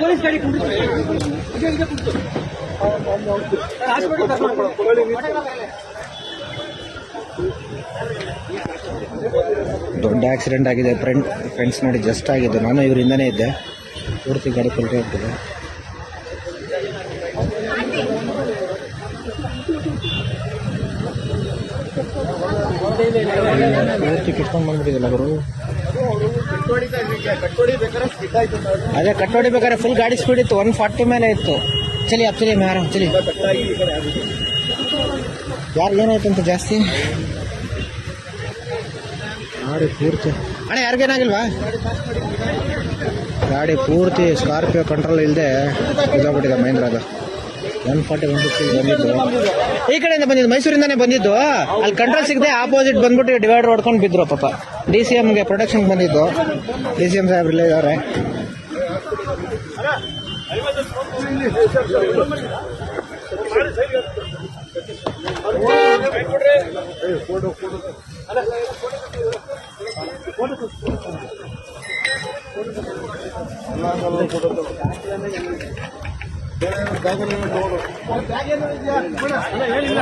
Police ಗಾಡಿ. ದೊಡ್ಡ accident ಆಗಿದೆ. ಫ್ರೆಂಡ್ ಫ್ರೆಂಡ್ಸ್ ನೋಡಿ ಜಸ್ಟ್ ಆಗಿದೆ. ನಾನು ಇವರಿಂದನೇ ಇದ್ದೆ. ಪೂರ್ತಿ ಗಾಡಿ ಪಲ್ಟಿ ಆಗ್ತಿದೆ ಅವರು ಅದೇ ಕಟ್ಟೋಡಿ ಬೇಕಾದ್ರೆ ಫುಲ್ ಗಾಡಿ ಸ್ಪೀಡ್ ಇತ್ತು ಒನ್ ಫಾರ್ಟಿ ಮೇಲೆ ಇತ್ತು. ಚಲಿ ಅಪ್ ಚಲಿ, ಮ್ಯಾರ, ಚಲಿ. ಯಾರು ಏನಾಯ್ತು ಅಂತ ಜಾಸ್ತಿ? ಪೂರ್ತಿ ಅಣ್ಣ ಯಾರಿಗೇನಾಗಿಲ್ವಾ ಗಾಡಿ ಪೂರ್ತಿ ಸ್ಕಾರ್ಪಿಯೋ ಕಂಟ್ರೋಲ್ ಇಲ್ಲದೆ ಇದಾಗ್ಬಿಟ್ಟಿದೆ ಮಹೇಂದ್ರದ. ಒನ್ ಫಾರ್ಟಿ ಒನ್ ಈ ಕಡೆಯಿಂದ ಬಂದಿದ್ದು, ಮೈಸೂರಿಂದಾನೇ ಬಂದಿದ್ದು. ಅಲ್ಲಿ ಕಂಟ್ರೋಲ್ ಸಿಗದೆ ಆಪೋಸಿಟ್ ಬಂದ್ಬಿಟ್ಟು ಡಿವೈಡರ್ ಹೊಡ್ಕೊಂಡು ಬಿದ್ದರು ಪಾಪ. ಡಿ ಸಿ ಎಮ್ಗೆ ಪ್ರೊಟೆಕ್ಷನ್ ಬಂದಿದ್ದು. ಡಿ ಸಿ ಎಂ ಸಾಹೇಬ್ರು ಇಲ್ಲೇ ಇದ್ದಾರೆ. ಹೇಳಿಲ್ಲ